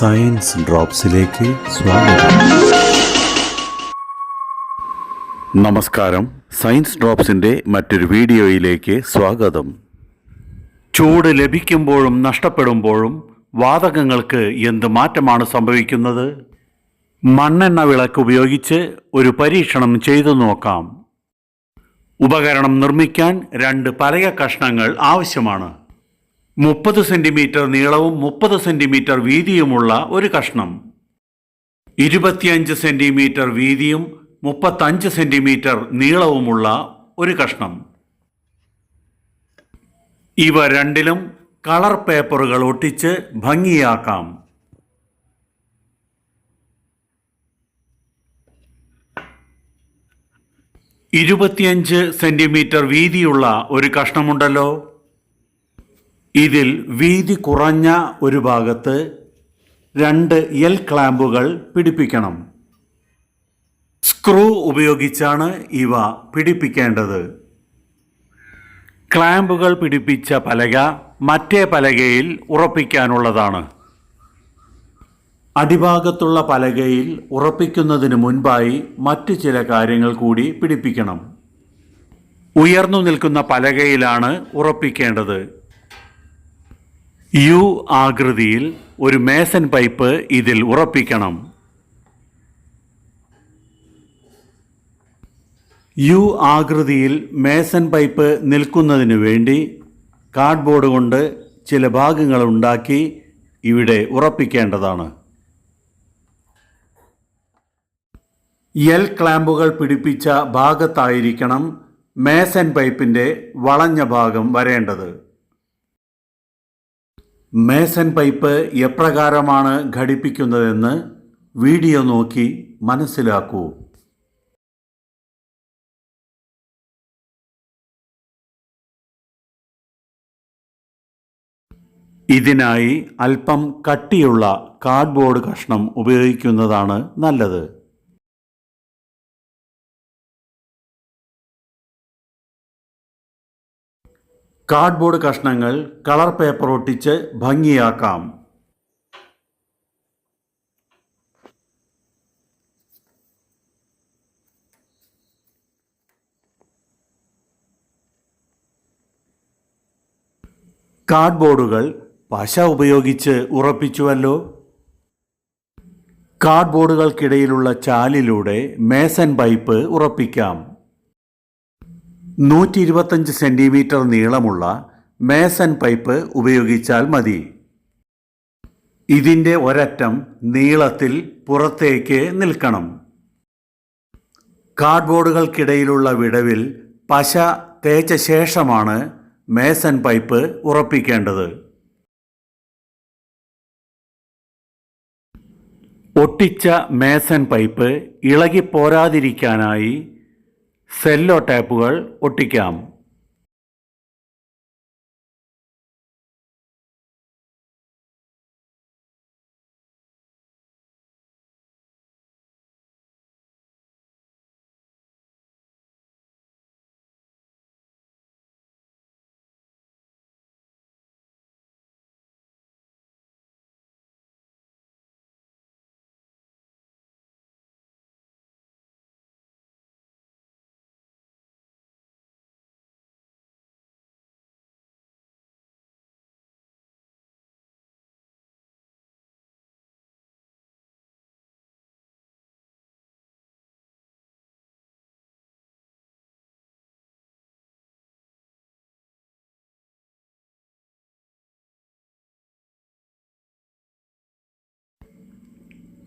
Science ഡ്രോപ്സിലേക്ക് സ്വാഗതം. നമസ്കാരം. Science ഡ്രോപ്സിന്റെ മറ്റൊരു വീഡിയോയിലേക്ക് സ്വാഗതം. ചൂട് ലഭിക്കുമ്പോഴും നഷ്ടപ്പെടുമ്പോഴും വാതകങ്ങൾക്ക് എന്ത് മാറ്റമാണ് സംഭവിക്കുന്നത്? മണ്ണെണ്ണ വിളക്ക് ഉപയോഗിച്ച് ഒരു പരീക്ഷണം ചെയ്തു നോക്കാം. ഉപകരണം നിർമ്മിക്കാൻ രണ്ട് പലക കഷ്ണങ്ങൾ ആവശ്യമാണ്. മുപ്പത് സെന്റിമീറ്റർ നീളവും മുപ്പത് സെന്റിമീറ്റർ വീതിയുമുള്ള ഒരു കഷ്ണം. ഇരുപത്തിയഞ്ച് സെന്റിമീറ്റർ വീതിയും മുപ്പത്തഞ്ച് സെന്റിമീറ്റർ നീളവുമുള്ള ഒരു കഷ്ണം. ഇവ രണ്ടിലും കളർ പേപ്പറുകൾ ഒട്ടിച്ച് ഭംഗിയാക്കാം. ഇരുപത്തിയഞ്ച് സെന്റിമീറ്റർ വീതിയുള്ള ഒരു കഷ്ണമുണ്ടല്ലോ. ഇതിൽ വീതി കുറഞ്ഞ ഒരു ഭാഗത്ത് രണ്ട് എൽ ക്ലാമ്പുകൾ പിടിപ്പിക്കണം. സ്ക്രൂ ഉപയോഗിച്ചാണ് ഇവ പിടിപ്പിക്കേണ്ടത്. ക്ലാമ്പുകൾ പിടിപ്പിച്ച പലക മറ്റേ പലകയിൽ ഉറപ്പിക്കാനുള്ളതാണ്. അടിഭാഗത്തുള്ള പലകയിൽ ഉറപ്പിക്കുന്നതിന് മുൻപായി മറ്റു ചില കാര്യങ്ങൾ കൂടി പിടിപ്പിക്കണം. ഉയർന്നു നിൽക്കുന്ന പലകയിലാണ് ഉറപ്പിക്കേണ്ടത്. യു ആകൃതിയിൽ ഒരു മേസൻ പൈപ്പ് ഇതിൽ ഉറപ്പിക്കണം. യു ആകൃതിയിൽ മേസൻ പൈപ്പ് നിൽക്കുന്നതിന് വേണ്ടി കാർഡ്ബോർഡ് കൊണ്ട് ചില ഭാഗങ്ങൾ ഉണ്ടാക്കി ഇവിടെ ഉറപ്പിക്കേണ്ടതാണ്. എൽ ക്ലാമ്പുകൾ പിടിപ്പിച്ച ഭാഗത്തായിരിക്കണം മേസൻ പൈപ്പിന്റെ വളഞ്ഞ ഭാഗം വരേണ്ടത്. മേസൻ പൈപ്പ് എപ്രകാരമാണ് ഘടിപ്പിക്കുന്നതെന്ന് വീഡിയോ നോക്കി മനസ്സിലാക്കൂ. ഇതിനായി അല്പം കട്ടിയുള്ള കാർഡ്ബോർഡ് കഷ്ണം ഉപയോഗിക്കുന്നതാണ് നല്ലത്. കാർഡ്ബോർഡ് കഷ്ണങ്ങൾ കളർ പേപ്പർ ഒട്ടിച്ച് ഭംഗിയാക്കാം. കാർഡ്ബോർഡുകൾ പശ ഉപയോഗിച്ച് ഉറപ്പിച്ചുവല്ലോ. കാർഡ്ബോർഡുകൾക്കിടയിലുള്ള ചാലിലൂടെ മേസൻ പൈപ്പ് ഉറപ്പിക്കാം. നൂറ്റി ഇരുപത്തഞ്ച് സെന്റിമീറ്റർ നീളമുള്ള മേസൻ പൈപ്പ് ഉപയോഗിച്ചാൽ മതി. ഇതിന്റെ ഒരറ്റം നീളത്തിൽ പുറത്തേക്ക് നിൽക്കണം. കാർഡ്ബോർഡുകൾക്കിടയിലുള്ള വിടവിൽ പശ തേച്ച ശേഷമാണ് മേസൻ പൈപ്പ് ഉറപ്പിക്കേണ്ടത്. ഒട്ടിച്ച മേസൻ പൈപ്പ് ഇളകിപ്പോരാതിരിക്കാനായി സെല്ലോ ടാപ്പുകൾ ഒട്ടിക്കാം.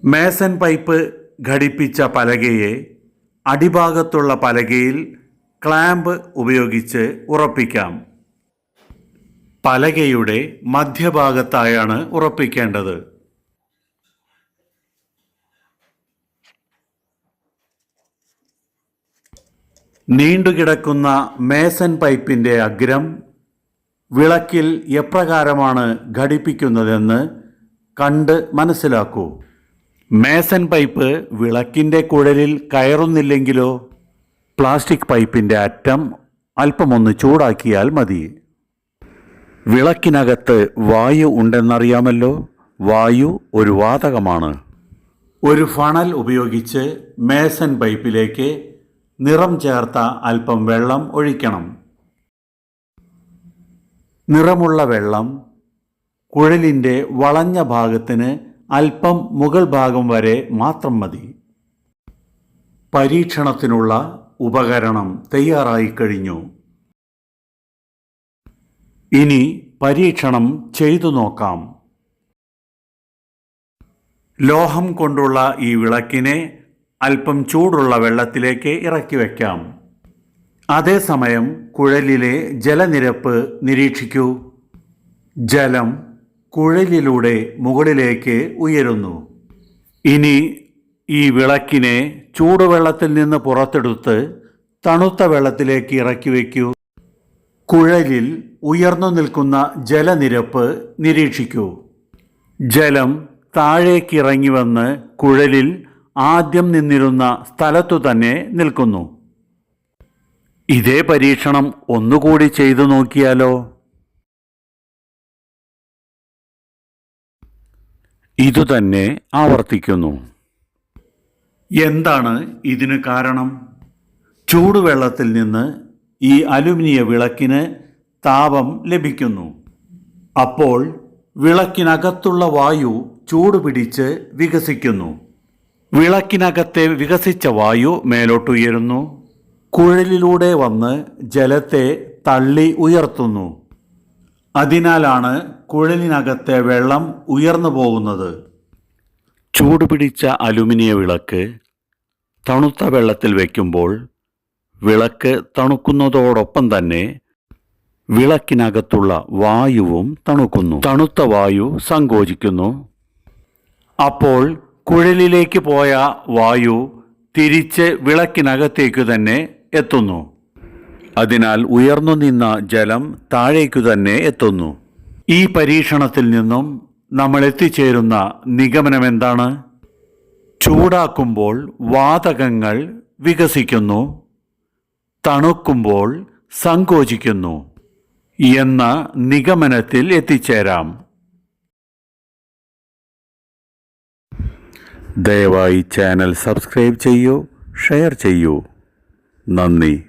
മേസൻ പൈപ്പ് ഘടിപ്പിച്ച പലകയെ അടിഭാഗത്തുള്ള പലകയിൽ ക്ലാമ്പ് ഉപയോഗിച്ച് ഉറപ്പിക്കാം. പലകയുടെ മധ്യഭാഗത്തായാണ് ഉറപ്പിക്കേണ്ടത്. നീണ്ടുകിടക്കുന്ന മേസൻ പൈപ്പിന്റെ അഗ്രം വിളക്കിൽ എപ്രകാരമാണ് ഘടിപ്പിക്കുന്നതെന്ന് കണ്ട് മനസ്സിലാക്കൂ. മേസൻ പൈപ്പ് വിളക്കിന്റെ കുഴലിൽ കയറുന്നില്ലെങ്കിലോ? പ്ലാസ്റ്റിക് പൈപ്പിന്റെ അറ്റം അല്പമൊന്ന് ചൂടാക്കിയാൽ മതി. വിളക്കിനകത്ത് വായു ഉണ്ടെന്നറിയാമല്ലോ? വായു ഒരു വാതകമാണ്. ഒരു ഫണൽ ഉപയോഗിച്ച് മേസൻ പൈപ്പിലേക്ക് നിറം ചേർത്ത അല്പം വെള്ളം ഒഴിക്കണം. നിറമുള്ള വെള്ളം കുഴലിന്റെ വളഞ്ഞ ഭാഗത്തിന് അല്പം മുകൾ ഭാഗം വരെ മാത്രം മതി. പരീക്ഷണത്തിനുള്ള ഉപകരണം തയ്യാറായി കഴിഞ്ഞു. ഇനി പരീക്ഷണം ചെയ്തു നോക്കാം. ലോഹം കൊണ്ടുള്ള ഈ വിളക്കിനെ അല്പം ചൂടുള്ള വെള്ളത്തിലേക്ക് ഇറക്കി വയ്ക്കാം അതേസമയം കുഴലിലെ ജലനിരപ്പ് നിരീക്ഷിക്കൂ. ജലം കുഴലിലൂടെ മുകളിലേക്ക് ഉയരുന്നു. ഇനി ഈ വിളക്കിനെ ചൂടുവെള്ളത്തിൽ നിന്ന് പുറത്തെടുത്ത് തണുത്ത വെള്ളത്തിലേക്ക് ഇറക്കി വയ്ക്കൂ. കുഴലിൽ ഉയർന്നു നിൽക്കുന്ന ജലനിരപ്പ് നിരീക്ഷിക്കൂ. ജലം താഴേക്കിറങ്ങി വന്ന് കുഴലിൽ ആദ്യം നിന്നിരുന്ന സ്ഥലത്തു തന്നെ നിൽക്കുന്നു. ഇതേ പരീക്ഷണം ഒന്നുകൂടി ചെയ്തു നോക്കിയാലോ? ഇതുതന്നെ ആവർത്തിക്കുന്നു. എന്താണ് ഇതിന് കാരണം? ചൂടുവെള്ളത്തിൽ നിന്ന് ഈ അലുമിനിയ വിളക്കിന് താപം ലഭിക്കുന്നു. അപ്പോൾ വിളക്കിനകത്തുള്ള വായു ചൂടുപിടിച്ച് വികസിക്കുന്നു. വിളക്കിനകത്തെ വികസിച്ച വായു മേലോട്ടുയരുന്നു. കുഴലിലൂടെ വന്ന് ജലത്തെ തള്ളി ഉയർത്തുന്നു. അതിനാലാണ് കുഴലിനകത്തെ വെള്ളം ഉയർന്നു പോകുന്നത്. ചൂടുപിടിച്ച അലുമിനിയ വിളക്ക് തണുത്ത വെള്ളത്തിൽ വയ്ക്കുമ്പോൾ വിളക്ക് തണുക്കുന്നതോടൊപ്പം തന്നെ വിളക്കിനകത്തുള്ള വായുവും തണുക്കുന്നു. തണുത്ത വായു സങ്കോചിക്കുന്നു. അപ്പോൾ കുഴലിലേക്ക് പോയ വായു തിരിച്ച് വിളക്കിനകത്തേക്ക് തന്നെ എത്തുന്നു. അതിനാൽ ഉയർന്നു നിന്ന ജലം താഴേക്കു തന്നെ എത്തുന്നു. ഈ പരീക്ഷണത്തിൽ നിന്നും നമ്മൾ എത്തിച്ചേരുന്ന നിഗമനം എന്താണ്? ചൂടാക്കുമ്പോൾ വാതകങ്ങൾ വികസിക്കുന്നു. തണുക്കുമ്പോൾ സങ്കോചിക്കുന്നു. എന്ന നിഗമനത്തിൽ എത്തിച്ചേരാം. ദയവായി ചാനൽ സബ്സ്ക്രൈബ് ചെയ്യൂ ഷെയർ ചെയ്യൂ. നന്ദി.